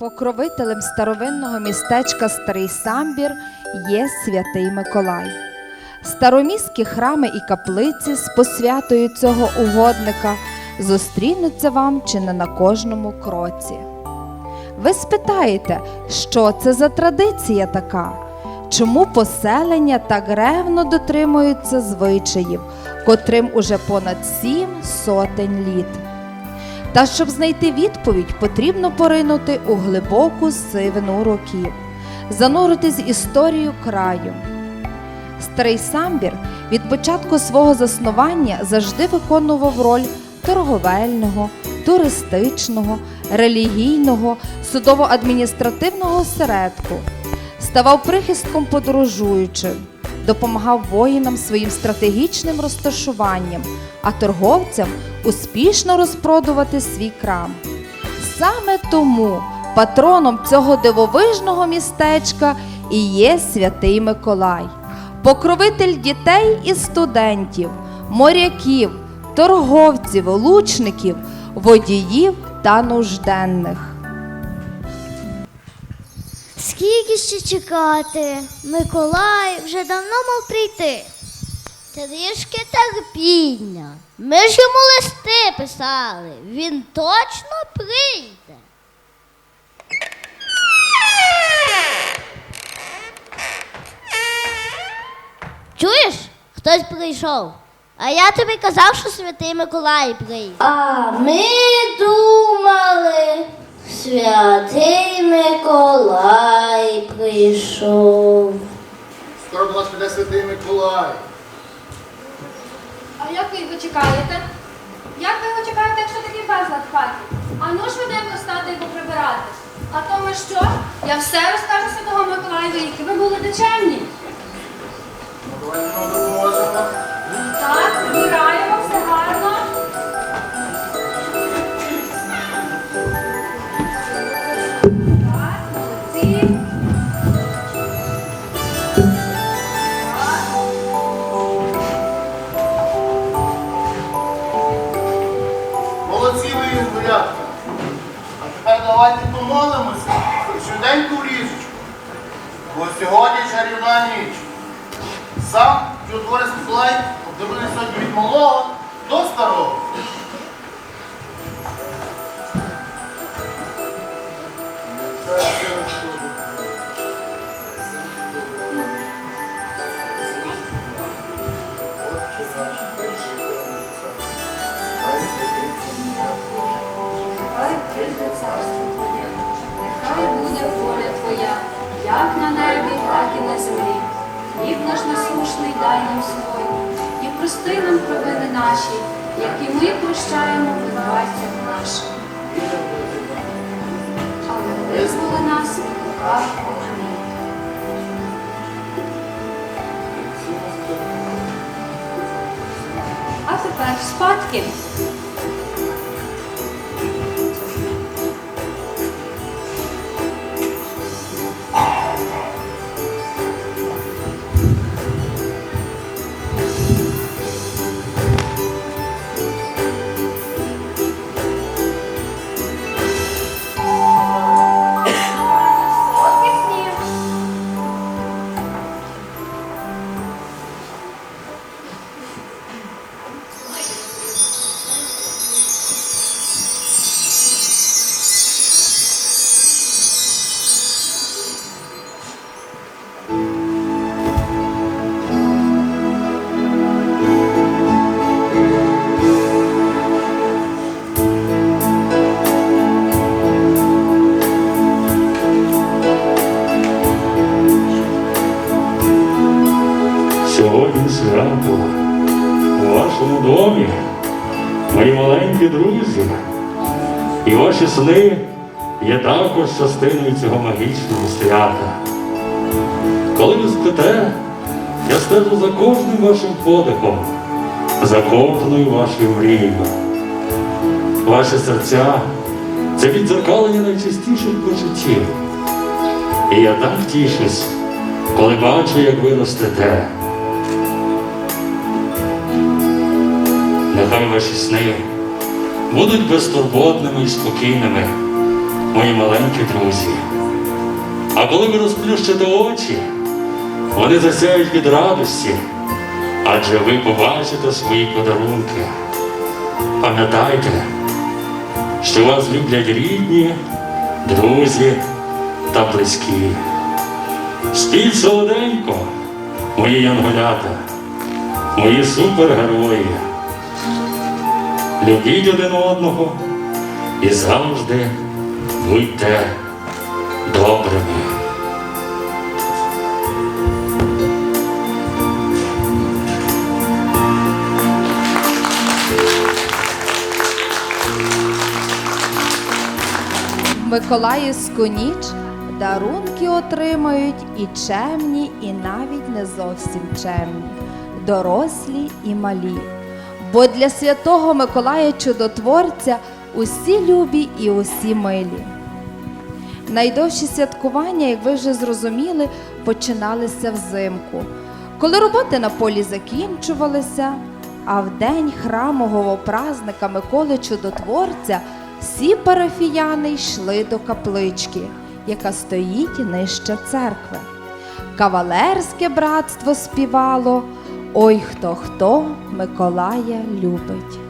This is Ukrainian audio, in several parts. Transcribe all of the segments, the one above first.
Покровителем старовинного містечка Старий Самбір є святий Миколай. Староміські храми і каплиці з посвятою цього угодника зустрінуться вам чи не на кожному кроці. Ви спитаєте, що це за традиція така? Чому поселення так ревно дотримуються звичаїв, котрим уже понад сім сотень літ? Та щоб знайти відповідь, потрібно поринути у глибоку сивину років, зануритись історію краю. Старий самбір від початку свого заснування завжди виконував роль торговельного, туристичного, релігійного, судово-адміністративного осередку, ставав прихистком подорожуючим, допомагав воїнам своїм стратегічним розташуванням, а торговцям успішно розпродувати свій крам. Саме тому патроном цього дивовижного містечка і є святий Миколай, покровитель дітей і студентів, моряків, торговців, лучників, водіїв та нужденних. Скільки ще чекати? Миколай вже давно мав прийти. Трішки терпіння. Ми ж йому листи писали. Він точно прийде. Чуєш? Хтось прийшов. А я тобі казав, що святий Миколай прийде. А ми думали, святий Миколай прийшов. Скоро до нас піде святий Миколай. А як ви його чекаєте? Як ви його чекаєте, якщо такий безлад в хаті? А ну швиденько стати і поприбирати. А то ми що? Я все розкажу Святого Миколаєві, які ви були. Давай ми. Так, прибираємо, Молодці ви. А тепер давайте помолимося про швиденьку різочку. Бо сьогодні чарівна ніч. Сам Чудовий Миколай обдарує сьогодні від малого до старого. Як на небі, так і на землі. Хліб наш насушний дай нам сьогодні, і прости нам провини наші, як і ми прощаємо винуватцям нашим. Але визволи нас від лукавого. А тепер спадки. Сьогодні свято у вашому домі, мої маленькі друзі, і ваші сни є також частиною цього магічного свята. Коли ви спите, я стежу за кожним вашим подихом, за кожною вашою мрією. Ваші серця це відзеркалення найчистіших почуттів. І я так тішусь, коли бачу, як ви ростете. Нехай ваші сни будуть безтурботними і спокійними, мої маленькі друзі. А коли ви розплющите очі, вони засяють від радості, адже ви побачите свої подарунки. Пам'ятайте, що вас люблять рідні, друзі та близькі. Спіть солоденько, мої янголята, мої супергерої. Любіть один одного і завжди будьте добрими. Миколаївську ніч дарунки отримають і чемні, і навіть не зовсім чемні, дорослі і малі. Бо для святого Миколая Чудотворця усі любі і усі милі. Найдовші святкування, як ви вже зрозуміли, починалися взимку, коли роботи на полі закінчувалися, а в день храмового празника Миколи Чудотворця всі парафіяни йшли до каплички, яка стоїть нижче церкви. Кавалерське братство співало Ой хто хто Миколая любить.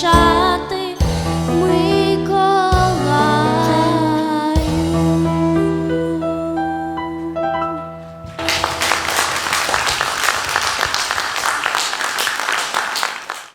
deixar.